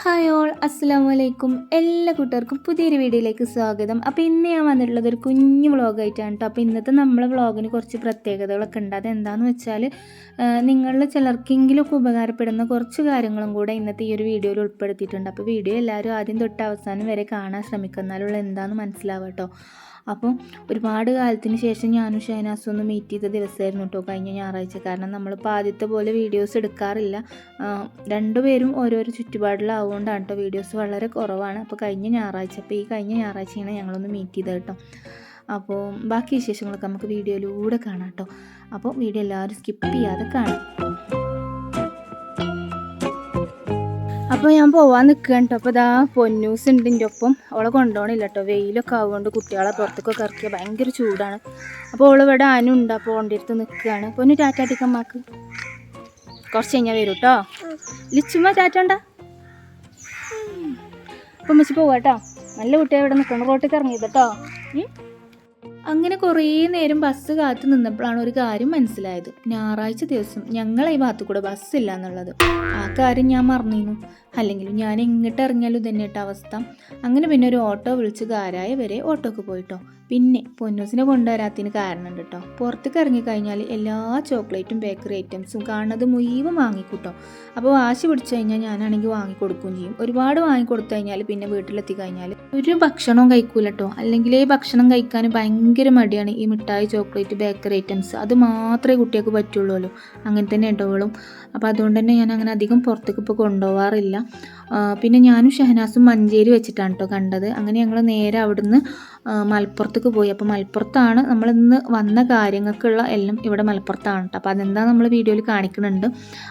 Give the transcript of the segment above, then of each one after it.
Hi all അസ്സാം വലൈക്കും എല്ലാ കൂട്ടുകാർക്കും പുതിയൊരു വീഡിയോയിലേക്ക് സ്വാഗതം. അപ്പോൾ ഇന്ന് ഞാൻ വന്നിട്ടുള്ളത് ഒരു കുഞ്ഞു വ്ളോഗായിട്ടാണ് കേട്ടോ അപ്പോൾ ഇന്നത്തെ നമ്മളെ വ്ളോഗിന് കുറച്ച് പ്രത്യേകതകളൊക്കെ ഉണ്ട്. അതെന്താണെന്ന് വെച്ചാൽ നിങ്ങളിൽ ചിലർക്കെങ്കിലുമൊക്കെ ഉപകാരപ്പെടുന്ന കുറച്ച് കാര്യങ്ങളും കൂടെ ഇന്നത്തെ ഈ ഒരു വീഡിയോയിൽ ഉൾപ്പെടുത്തിയിട്ടുണ്ട്. അപ്പോൾ വീഡിയോ എല്ലാവരും ആദ്യം തൊട്ട് അവസാനം വരെ കാണാൻ ശ്രമിക്കുന്നാലുള്ള എന്താണെന്ന് മനസ്സിലാവട്ടോ അപ്പോൾ ഒരുപാട് കാലത്തിന് ശേഷം ഞാനും ഷൈനാസും ഒന്ന് മീറ്റ് ചെയ്ത ദിവസമായിരുന്നു കേട്ടോ കഴിഞ്ഞ ഞായറാഴ്ച. കാരണം നമ്മളിപ്പോൾ ആദ്യത്തെ പോലെ വീഡിയോസ് എടുക്കാറില്ല. രണ്ടുപേരും ഓരോരോ ചുറ്റുപാടിലാവുകൊണ്ടാണ് കേട്ടോ വീഡിയോസ് വളരെ കുറവാണ്. അപ്പോൾ കഴിഞ്ഞ ഞായറാഴ്ച അപ്പോൾ ഈ കഴിഞ്ഞ ഞായറാഴ്ചയാണ് ഞങ്ങളൊന്ന് മീറ്റ് ചെയ്തത് കേട്ടോ. അപ്പോൾ ബാക്കി വിശേഷങ്ങളൊക്കെ നമുക്ക് വീഡിയോയിലൂടെ കാണാം കേട്ടോ. അപ്പോൾ വീഡിയോ എല്ലാവരും സ്കിപ്പ് ചെയ്യാതെ കാണാം. അപ്പോൾ ഞാൻ പോവാൻ നിൽക്കുകയാണ് കേട്ടോ അപ്പോൾ ഇതാ പൊന്നൂസ് ഉണ്ട് എന്റെ ഒപ്പം. അവളെ കൊണ്ടുപോകണില്ല കേട്ടോ വെയിലൊക്കെ ആവുകൊണ്ട് കുട്ടികളെ പുറത്തൊക്കെ ഇറക്കിയ ഭയങ്കര ചൂടാണ്. അപ്പോൾ അവൾ ഇവിടെ അനുണ്ട് അപ്പോൾ ഓന്റെ അടുത്ത് നിൽക്കുകയാണ് പൊന്നു ടാറ്റാട്ടിക്കമ്മാക്ക് കുറച്ച് കഴിഞ്ഞാൽ വരും കേട്ടോ ലിച്ചുമ്മ ടാറ്റണ്ട. അപ്പം വെച്ച് പോവാട്ടോ നല്ല കുട്ടിയെ ഇവിടെ നിൽക്കണം റോട്ടിൽ ഇറങ്ങിയത് കേട്ടോ അങ്ങനെ കുറേ നേരം ബസ് കാത്തു നിന്നപ്പോഴാണ് ഒരു കാര്യം മനസ്സിലായത്. ഞായറാഴ്ച ദിവസം ഞങ്ങളെ ഈ ഭാഗത്തു കൂടെ ബസ്സില്ല എന്നുള്ളത്. ആ കാര്യം ഞാൻ മറന്നിരുന്നു അല്ലെങ്കിലും ഞാൻ എങ്ങോട്ട് ഇറങ്ങിയാലും ഇതന്നെ ഇട്ട അവസ്ഥ. അങ്ങനെ പിന്നെ ഒരു ഓട്ടോ വിളിച്ച് കാരായ വരെ ഓട്ടോക്ക് പോയിട്ടോ. പിന്നെ പൊന്നൂസിനെ കൊണ്ടുവരാത്തതിന് കാരണമുണ്ട് കേട്ടോ പുറത്തേക്ക് ഇറങ്ങിക്കഴിഞ്ഞാൽ എല്ലാ ചോക്ലേറ്റും ബേക്കറി ഐറ്റംസും കാണുന്നത് മുഴുവൻ വാങ്ങിക്കൂട്ടോ. അപ്പോൾ വാശി പിടിച്ചു കഴിഞ്ഞാൽ ഞാനാണെങ്കിൽ വാങ്ങിക്കൊടുക്കുകയും ചെയ്യും. ഒരുപാട് വാങ്ങിക്കൊടുത്തു കഴിഞ്ഞാൽ പിന്നെ വീട്ടിലെത്തി കഴിഞ്ഞാൽ ഒരു ഭക്ഷണവും കഴിക്കൂല കേട്ടോ അല്ലെങ്കിൽ ഭക്ഷണം കഴിക്കാൻ ഭയങ്കര മടിയാണ് ഈ മിഠായി ചോക്ലേറ്റ് ബേക്കറി ഐറ്റംസ്. അത് മാത്രമേ കുട്ടികൾക്ക് പറ്റുള്ളൂ അങ്ങനെ തന്നെ ഉണ്ടാവുള്ളൂ അപ്പോൾ അതുകൊണ്ട് തന്നെ ഞാൻ അങ്ങനെ അധികം പുറത്തേക്ക് ഇപ്പോൾ കൊണ്ടുപോകാറില്ല പിന്നെ ഞാനും ഷഹനാസും മഞ്ചേരി വെച്ചിട്ടാണ് കേട്ടോ കണ്ടത്. അങ്ങനെ ഞങ്ങൾ നേരെ അവിടുന്ന് മലപ്പുറത്തേക്ക് പോയി. അപ്പോൾ മലപ്പുറത്താണ് നമ്മൾ ഇന്ന് വന്ന കാര്യങ്ങൾക്കുള്ള എല്ലാം ഇവിടെ മലപ്പുറത്താണ് കേട്ടോ അപ്പോൾ അതെന്താ നമ്മൾ വീഡിയോയിൽ കാണിക്കുന്നുണ്ട്.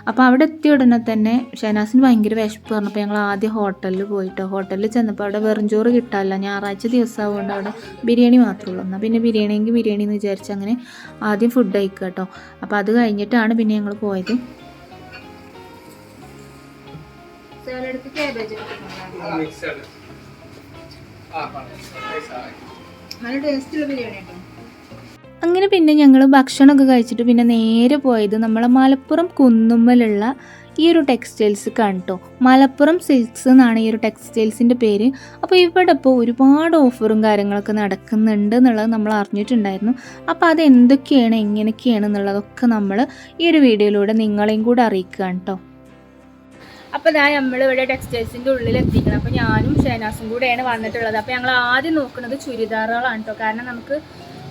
അപ്പോൾ അവിടെ എത്തിയ ഉടനെ തന്നെ ഷഹനാസിന് ഭയങ്കര വിശപ്പ് പറഞ്ഞപ്പോൾ ഞങ്ങൾ ആദ്യം ഹോട്ടലിൽ പോയിട്ടോ. ഹോട്ടലിൽ ചെന്നപ്പോൾ അവിടെ വെറും ചോറ് കിട്ടാനില്ല. ഞായറാഴ്ച ദിവസമാവുകൊണ്ട് അവിടെ ബിരിയാണി മാത്രമേ ഉള്ളൂ. എന്നാൽ പിന്നെ ബിരിയാണിയെങ്കിൽ ബിരിയാണി എന്ന് വിചാരിച്ച് അങ്ങനെ ആദ്യം ഫുഡ് കഴിക്കുക കേട്ടോ അപ്പോൾ അത് കഴിഞ്ഞിട്ടാണ് പിന്നെ ഞങ്ങൾ പോയത്. മിക്സഡ് ആ നല്ല ടേസ്റ്റുള്ള ബിരിയാണി കേട്ടോ. അങ്ങനെ പിന്നെ ഞങ്ങൾ ഭക്ഷണമൊക്കെ കഴിച്ചിട്ട് പിന്നെ നേരെ പോയത് നമ്മളെ മലപ്പുറം കുന്നുമ്മലുള്ള ഈ ഒരു ടെക്സ്റ്റൈൽസ് കണ്ടോ മലപ്പുറം സിൽക്സ് എന്നാണ് ഈ ഒരു ടെക്സ്റ്റൈൽസിന്റെ പേര്. അപ്പോൾ ഇവിടെ ഇപ്പോൾ ഒരുപാട് ഓഫറും കാര്യങ്ങളൊക്കെ നടക്കുന്നുണ്ട് എന്നുള്ളത് നമ്മൾ അറിഞ്ഞിട്ടുണ്ടായിരുന്നു. അപ്പോൾ അത് എന്തൊക്കെയാണ് എങ്ങനെയൊക്കെയാണ് എന്നുള്ളതൊക്കെ നമ്മൾ ഈ ഒരു വീഡിയോയിലൂടെ നിങ്ങളെയും കൂടെ അറിയിക്കുകയാണ് കേട്ടോ അപ്പോൾ ഇതാ നമ്മൾ ഇവിടെ ടെക്സ്റ്റൈൽസിന്റെ ഉള്ളിൽ എത്തിക്കണം അപ്പോൾ ഞാനും ഷെനാസും കൂടെയാണ് വന്നിട്ടുള്ളത്. അപ്പോൾ ഞങ്ങൾ ആദ്യം നോക്കുന്നത് ചുരിദാറുകളാണ് കേട്ടോ. കാരണം നമുക്ക്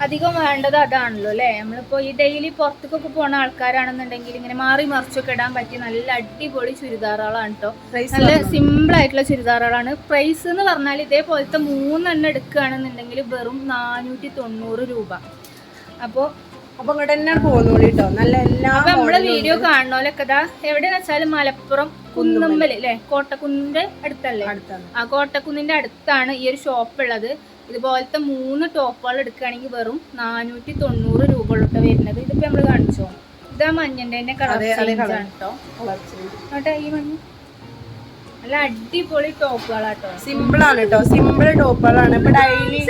അധികം വേണ്ടത് അതാണല്ലോ അല്ലേ? നമ്മളിപ്പോൾ ഈ ഡെയിലി പുറത്തേക്കൊക്കെ പോണ ആൾക്കാരാണെന്നുണ്ടെങ്കിൽ ഇങ്ങനെ മാറി മറിച്ചൊക്കെ ഇടാൻ പറ്റിയ നല്ല അടിപൊളി ചുരിദാറുകളാണ് കേട്ടോ. നല്ല സിമ്പിൾ ആയിട്ടുള്ള ചുരിദാറുകളാണ്. പ്രൈസ് എന്ന് പറഞ്ഞാൽ ഇതേപോലത്തെ മൂന്നെണ്ണം എടുക്കുകയാണെന്നുണ്ടെങ്കിൽ വെറും നാനൂറ്റി തൊണ്ണൂറ് രൂപ. അപ്പോൾ അപ്പൊ ഇങ്ങോട്ട് തന്നെ പോന്നോളി കേട്ടോ. നല്ല എല്ലാ വീഡിയോ കാണണോലൊക്കെ ഇതാ എവിടെന്ന് വെച്ചാൽ മലപ്പുറം കുന്നമ്പൽ അല്ലെ കോട്ടക്കുന്നിന്റെ അടുത്തല്ലേ? അടുത്താണ്. ആ കോട്ടക്കുന്നിന്റെ അടുത്താണ് ഈ ഒരു ഷോപ്പ് ഉള്ളത് ഇതുപോലത്തെ മൂന്ന് ടോപ്പുകൾ എടുക്കുകയാണെങ്കിൽ വെറും നാനൂറ്റി തൊണ്ണൂറ് രൂപ ഉള്ളിട്ട് വരുന്നത്. ഇതിപ്പോ നമ്മൾ കാണിച്ചോ? ഇതാ മഞ്ഞന്റെ തന്നെ കളർ അതെ ആണ് കേട്ടോ ഈ മഞ്ഞ. നല്ല അടിപൊളി ടോപ്പുകളാട്ടോ. സിമ്പിൾ ആണ് കേട്ടോ സിമ്പിൾ ടോപ്പുകളാണ്. ഇപ്പൊ ഡെയിലി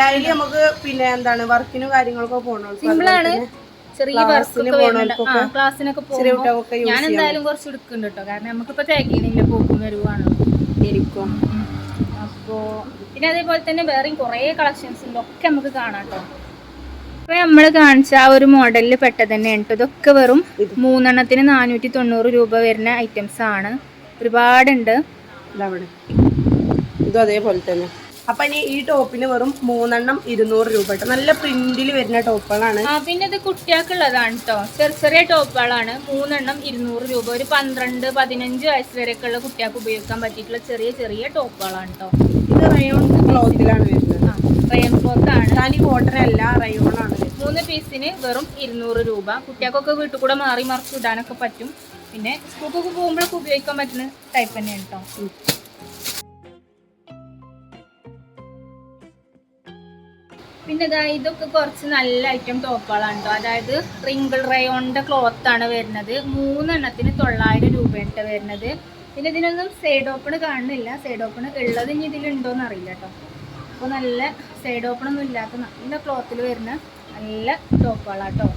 ഡെയിലി നമുക്ക് പിന്നെ എന്താണ് വർക്കിനും കാര്യങ്ങളൊക്കെ പോകണം സിമ്പിൾ ആണ് ചെറിയ ക്ലാസ്സിന് വർക്കൊക്കെ വരുന്നുണ്ട്. പോണവർക്കൊക്കെ ആ ക്ലാസ്സിനൊക്കെ പോകുമ്പോൾ ഞാൻ എന്തായാലും കുറച്ച് എടുക്കുന്നുണ്ട് കേട്ടോ കാരണം നമുക്കിപ്പോ തേക്കണില്ല പോക്കും വരുവാണല്ലോ ശരിക്കും അപ്പോ പിന്നെ അതേപോലെ തന്നെ വേറെയും കുറേ കളക്ഷൻസ് ഉണ്ട്. ഒക്കെ നമുക്ക് കാണാം കേട്ടോ ഇപ്പൊ നമ്മൾ കാണിച്ച ആ ഒരു മോഡലിൽ പെട്ടത് തന്നെയാണ് കേട്ടോ ഇതൊക്കെ വെറും മൂന്നെണ്ണത്തിന് നാനൂറ്റി തൊണ്ണൂറ് രൂപ വരുന്ന ഐറ്റംസ് ആണ്. ഒരുപാടുണ്ട്. ഇതും അതേപോലെ തന്നെ. അപ്പൊ ഇനി ഈ ടോപ്പിന് വെറും മൂന്നെണ്ണം ഇരുന്നൂറ് രൂപ കേട്ടോ. നല്ല പ്രിന്റിൽ വരുന്ന ടോപ്പുകളാണ്. ആ പിന്നെ ഇത് കുട്ടികൾക്കുള്ളതാണ് കേട്ടോ ചെറിയ ചെറിയ ടോപ്പുകളാണ്. മൂന്നെണ്ണം ഇരുന്നൂറ് രൂപ. ഒരു പന്ത്രണ്ട് പതിനഞ്ച് വയസ്സ് വരെയൊക്കെയുള്ള കുട്ടികൾക്ക് ഉപയോഗിക്കാൻ പറ്റിയിട്ടുള്ള ചെറിയ ചെറിയ ടോപ്പുകളാണ് കേട്ടോ ഇത് റയോൺ ക്ലോത്തിലാണ് വരുന്നത്. ക്ലോത്ത് ആണ്. കോട്ടൺ അല്ല റയോൺ ആണ് മൂന്ന് പീസിന് വെറും ഇരുന്നൂറ് രൂപ. കുട്ടികൾക്കൊക്കെ വീട്ടിൽ കൂടെ മാറി മറിച്ച് ഇടാനൊക്കെ പറ്റും. പിന്നെ സ്കൂൾക്കൊക്കെ പോകുമ്പോഴൊക്കെ ഉപയോഗിക്കാൻ പറ്റുന്ന ടൈപ്പ് തന്നെയാണ് കേട്ടോ പിന്നെ ഇതാ ഇതൊക്കെ കുറച്ച് നല്ല ഐറ്റം ടോപ്പുകളാണ് കേട്ടോ അതായത് റിങ്കിൾ ക്ലോത്ത് ആണ് വരുന്നത്. മൂന്നെണ്ണത്തിന് തൊള്ളായിരം രൂപയാണ് വരുന്നത്. പിന്നെ ഇതിനൊന്നും സൈഡ് ഓപ്പൺ കാണുന്നില്ല. സൈഡ് ഓപ്പൺ ഉള്ളത് ഇനി ഇതിലുണ്ടോന്ന് അറിയില്ല കേട്ടോ അപ്പോൾ നല്ല സൈഡ് ഓപ്പൺ ഒന്നും ഇല്ലാത്ത നല്ല ക്ലോത്തിൽ വരുന്ന നല്ല ടോപ്പുകളാട്ടോ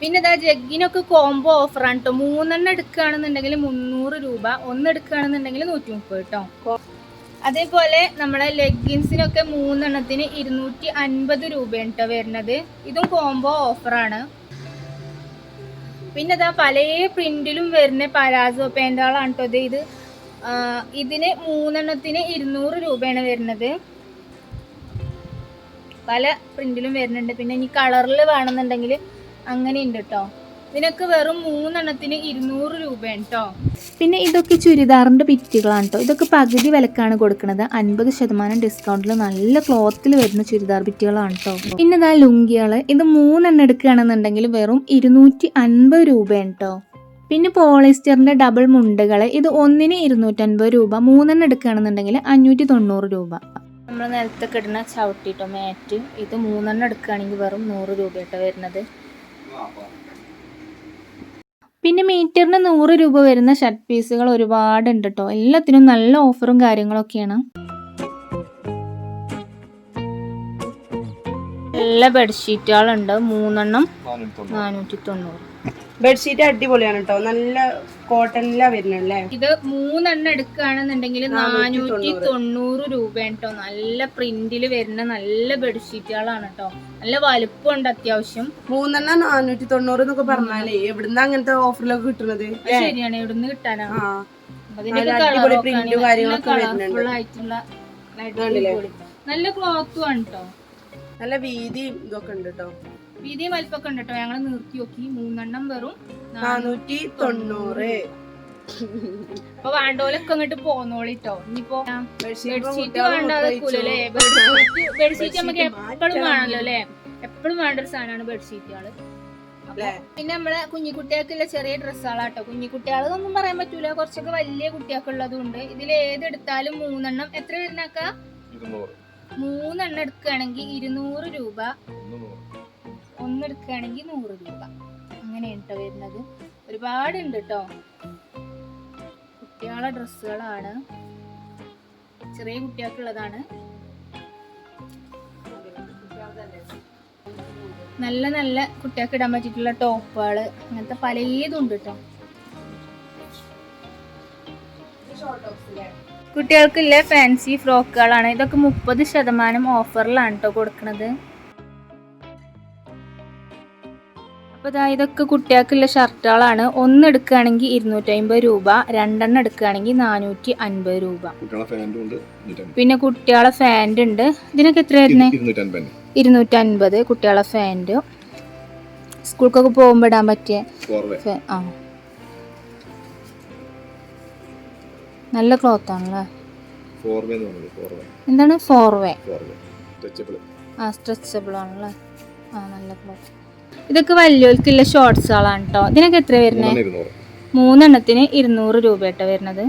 പിന്നെ ഇതാ ജഗ്ഗിനൊക്കെ കോംബോ ഓഫറാണ് കേട്ടോ മൂന്നെണ്ണം എടുക്കുകയാണെന്നുണ്ടെങ്കിൽ മുന്നൂറ് രൂപ ഒന്ന് എടുക്കുകയാണെന്നുണ്ടെങ്കിൽ നൂറ്റി മുപ്പത് കേട്ടോ അതേപോലെ നമ്മളെ ലെഗിൻസിനൊക്കെ മൂന്നെണ്ണത്തിന് ഇരുന്നൂറ്റി അൻപത് രൂപയാണ് കേട്ടോ വരുന്നത്. ഇതും കോംബോ ഓഫറാണ് പിന്നെ ഇതാ പല പ്രിന്റിലും വരുന്ന പലാസോ പാന്റുകളാണ് കേട്ടോ ഇത്. ഇതിന് മൂന്നെണ്ണത്തിന് ഇരുന്നൂറ് രൂപയാണ് വരുന്നത്. പല പ്രിന്റിലും വരുന്നുണ്ട്. പിന്നെ ഇനി കളറിൽ വേണമെന്നുണ്ടെങ്കിൽ അങ്ങനെ ഉണ്ട് കേട്ടോ ഇതിനൊക്കെ വെറും മൂന്നെണ്ണത്തിന് ഇരുന്നൂറ് രൂപയാണ് കേട്ടോ പിന്നെ ഇതൊക്കെ ചുരിദാറിന്റെ ബിറ്റുകളാണ് കേട്ടോ ഇതൊക്കെ പകുതി വിലക്കാണ് കൊടുക്കുന്നത് അൻപത് ശതമാനം ഡിസ്കൗണ്ടിൽ നല്ല ക്ലോത്തിൽ വരുന്ന ചുരിദാർ ബിറ്റുകളാണ് കേട്ടോ പിന്നെ ഇതാ ലുങ്കികൾ ഇത് മൂന്നെണ്ണം എടുക്കുകയാണെന്നുണ്ടെങ്കിൽ വെറും ഇരുന്നൂറ്റി അൻപത് രൂപയാണ് കേട്ടോ പിന്നെ പോളിസ്റ്ററിന്റെ ഡബിൾ മുണ്ടകൾ ഇത് ഒന്നിന് ഇരുന്നൂറ്റൻപത് രൂപ. മൂന്നെണ്ണം എടുക്കുകയാണെന്നുണ്ടെങ്കിൽ അഞ്ഞൂറ്റി തൊണ്ണൂറ് രൂപ. നമ്മൾ നിലത്തൊക്കെ ഇടുന്ന ചവിട്ടിട്ടോ മാറ്റ്. ഇത് മൂന്നെണ്ണം എടുക്കുകയാണെങ്കിൽ വെറും നൂറ് രൂപയാട്ടോ വരുന്നത്. പിന്നെ മീറ്ററിന് നൂറ് രൂപ വരുന്ന ഷർട്ട് പീസുകൾ ഒരുപാടുണ്ട് കേട്ടോ എല്ലാത്തിനും നല്ല ഓഫറും കാര്യങ്ങളൊക്കെയാണ്. നല്ല ബെഡ്ഷീറ്റുകളുണ്ട് മൂന്നെണ്ണം നാനൂറ്റി തൊണ്ണൂറ്. ബെഡ്ഷീറ്റ് അടിപൊളിയാണ് കേട്ടോ നല്ല കോട്ടണിലാ വരുന്നല്ലേ ഇത് മൂന്നെണ്ണം എടുക്കുകയാണെന്നുണ്ടെങ്കിൽ നാനൂറ്റി തൊണ്ണൂറ് രൂപയാണ് കേട്ടോ നല്ല പ്രിന്റിൽ വരുന്ന നല്ല ബെഡ്ഷീറ്റുകളാണ് കേട്ടോ നല്ല വലുപ്പമുണ്ട് അത്യാവശ്യം. മൂന്നെണ്ണം നാനൂറ്റി തൊണ്ണൂറ് എന്നൊക്കെ പറഞ്ഞാലേ എവിടുന്ന അങ്ങനത്തെ ഓഫറിലൊക്കെ കിട്ടുന്നത് ശരിയാണ് എവിടുന്ന് കിട്ടാനാ? അടിപൊളി പ്രിന്റും കാര്യങ്ങളൊക്കെ വരുന്നുണ്ട്. നല്ല ക്ലോത്തും ആണ് കേട്ടോ നല്ല വീതിയും ഇതൊക്കെ ഉണ്ട് കേട്ടോ വീതിയും വലിപ്പൊക്കെ ഉണ്ട് കേട്ടോ. ഞങ്ങൾ നിർത്തി നോക്കി. മൂന്നെണ്ണം വെറും നാനൂറ്റി തൊണ്ണൂറ്. അപ്പൊ വേണ്ടോലൊക്കെ അങ്ങോട്ട് പോന്നോളിട്ടോ ഇനിയിപ്പോ ബെഡ്ഷീറ്റ് ബെഡ്ഷീറ്റ് വേണ്ടാതെ കൂലല്ലേ ബെഡ്ഷീറ്റ് ബെഡ്ഷീറ്റ് നമുക്ക് എപ്പോഴും വേണമല്ലോ അല്ലെ? എപ്പോഴും വേണ്ട ഒരു സാധനമാണ് ബെഡ്ഷീറ്റുകൾ? പിന്നെ നമ്മളെ കുഞ്ഞിക്കുട്ടികൾക്കുള്ള ചെറിയ ഡ്രസ്സുകളാട്ടോ. കുഞ്ഞിക്കുട്ടികളൊന്നും പറയാൻ പറ്റൂല. കുറച്ചൊക്കെ വലിയ കുട്ടികൾക്കുള്ളതും ഉണ്ട് ഇതിൽ ഏതെടുത്താലും മൂന്നെണ്ണം. എത്ര വരുന്നാക്ക മൂന്നെണ്ണം എടുക്കുകയാണെങ്കിൽ ഇരുന്നൂറ് രൂപ. ഒന്ന് എടുക്കുകയാണെങ്കിൽ നൂറ് രൂപ. അങ്ങനെയാണ് കേട്ടോ വരുന്നത്. ഒരുപാടുണ്ട് കേട്ടോ കുട്ടികളെ ഡ്രസ്സുകളാണ്. ചെറിയ കുട്ടികൾക്കുള്ളതാണ്. നല്ല നല്ല കുട്ടികൾക്ക് ഇടാൻ പറ്റിയിട്ടുള്ള ടോപ്പുകൾ അങ്ങനത്തെ പലതും ഉണ്ട് കേട്ടോ കുട്ടികൾക്കുള്ള ഫാൻസി ഫ്രോക്കുകളാണ്. ഇതൊക്കെ മുപ്പത് ശതമാനം ഓഫറിലാണ് കേട്ടോ കൊടുക്കുന്നത് അപ്പോൾ ഇതാ ഇതൊക്കെ കുട്ടികൾക്കുള്ള ഷർട്ടുകളാണ്. ഒന്ന് എടുക്കുകയാണെങ്കിൽ ഇരുന്നൂറ്റമ്പത് രൂപ രണ്ടെണ്ണം എടുക്കുകയാണെങ്കിൽ നാനൂറ്റി അൻപത് രൂപ. പിന്നെ കുട്ടികളെ ഫാന്റ് ഉണ്ട്. ഇതിനൊക്കെ എത്ര ഇരുന്നൂറ്റി അൻപത് ഇരുന്നൂറ്റൻപത് കുട്ടികളെ ഫാന്റ് സ്കൂൾക്കൊക്കെ പോകുമ്പോൾ ഇടാൻ പറ്റിയ ആ. നല്ല ക്ലോത്ത് ആണല്ലേ? എന്താണ്? ഫോർവേ ആ സ്ട്രെച്ചബിൾ ആണല്ലേ? ആ നല്ല ക്ലോത്ത് ഇതൊക്കെ വലിയവർക്കുള്ള ഷോർട്സുകളാണ് കേട്ടോ ഇതിനൊക്കെ എത്ര വരുന്നത് മൂന്നെണ്ണത്തിന് ഇരുന്നൂറ് രൂപ കേട്ടോ വരുന്നത്.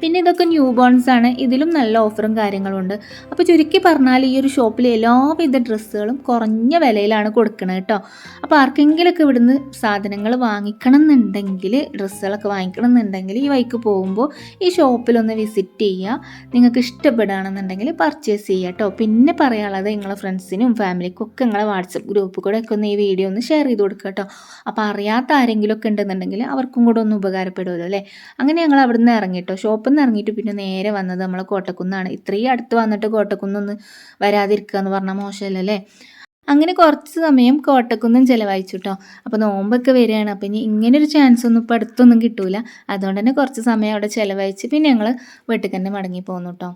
പിന്നെ ഇതൊക്കെ ന്യൂ ബോൺസ് ആണ്. ഇതിലും നല്ല ഓഫറും കാര്യങ്ങളും ഉണ്ട് അപ്പോൾ ചുരുക്കി പറഞ്ഞാൽ ഈ ഒരു ഷോപ്പിൽ എല്ലാവിധ ഡ്രസ്സുകളും കുറഞ്ഞ വിലയിലാണ് കൊടുക്കുന്നത് കേട്ടോ അപ്പോൾ ആർക്കെങ്കിലുമൊക്കെ ഇവിടുന്ന് സാധനങ്ങൾ വാങ്ങിക്കണം എന്നുണ്ടെങ്കിൽ ഡ്രസ്സുകളൊക്കെ വാങ്ങിക്കണം എന്നുണ്ടെങ്കിൽ ഈ വൈക്ക് പോകുമ്പോൾ ഈ ഷോപ്പിലൊന്ന് വിസിറ്റ് ചെയ്യുക. നിങ്ങൾക്ക് ഇഷ്ടപ്പെടുകയാണെന്നുണ്ടെങ്കിൽ പർച്ചേസ് ചെയ്യുക കേട്ടോ പിന്നെ പറയാനുള്ളത് നിങ്ങളെ ഫ്രണ്ട്സിനും ഫാമിലിക്കും ഒക്കെ നിങ്ങളെ വാട്സപ്പ് ഗ്രൂപ്പ് കൂടെ ഒക്കെ ഒന്ന് ഈ വീഡിയോ ഒന്ന് ഷെയർ ചെയ്ത് കൊടുക്കുക കേട്ടോ അപ്പോൾ അറിയാത്ത ആരെങ്കിലും ഒക്കെ ഉണ്ടെന്നുണ്ടെങ്കിൽ അവർക്കും കൂടെ ഒന്ന് ഉപകാരപ്പെടുമല്ലോ അല്ലേ? അങ്ങനെ ഞങ്ങൾ അവിടെ നിന്ന് ഇറങ്ങിട്ടോ ഷോപ്പിൽ നിന്ന് ഇറങ്ങിയിട്ട് പിന്നെ നേരെ വന്നത് നമ്മൾ കോട്ടക്കുന്നാണ്. ഇത്രയും അടുത്ത് വന്നിട്ട് കോട്ടക്കുന്നൊന്ന് വരാതിരിക്കുക എന്ന് പറഞ്ഞാൽ മോശമല്ലേ അങ്ങനെ കുറച്ച് സമയം കോട്ടക്കുന്നും ചിലവഴിച്ചു കേട്ടോ അപ്പോൾ നോമ്പൊക്കെ വരികയാണ്. അപ്പോൾ ഇനി ഇങ്ങനൊരു ചാൻസ് ഒന്നും ഇപ്പോൾ അടുത്തൊന്നും കിട്ടൂല. അതുകൊണ്ട് തന്നെ കുറച്ച് സമയം അവിടെ ചിലവഴിച്ച് പിന്നെ ഞങ്ങൾ വീട്ടിൽ തന്നെ മടങ്ങി പോന്നു കേട്ടോ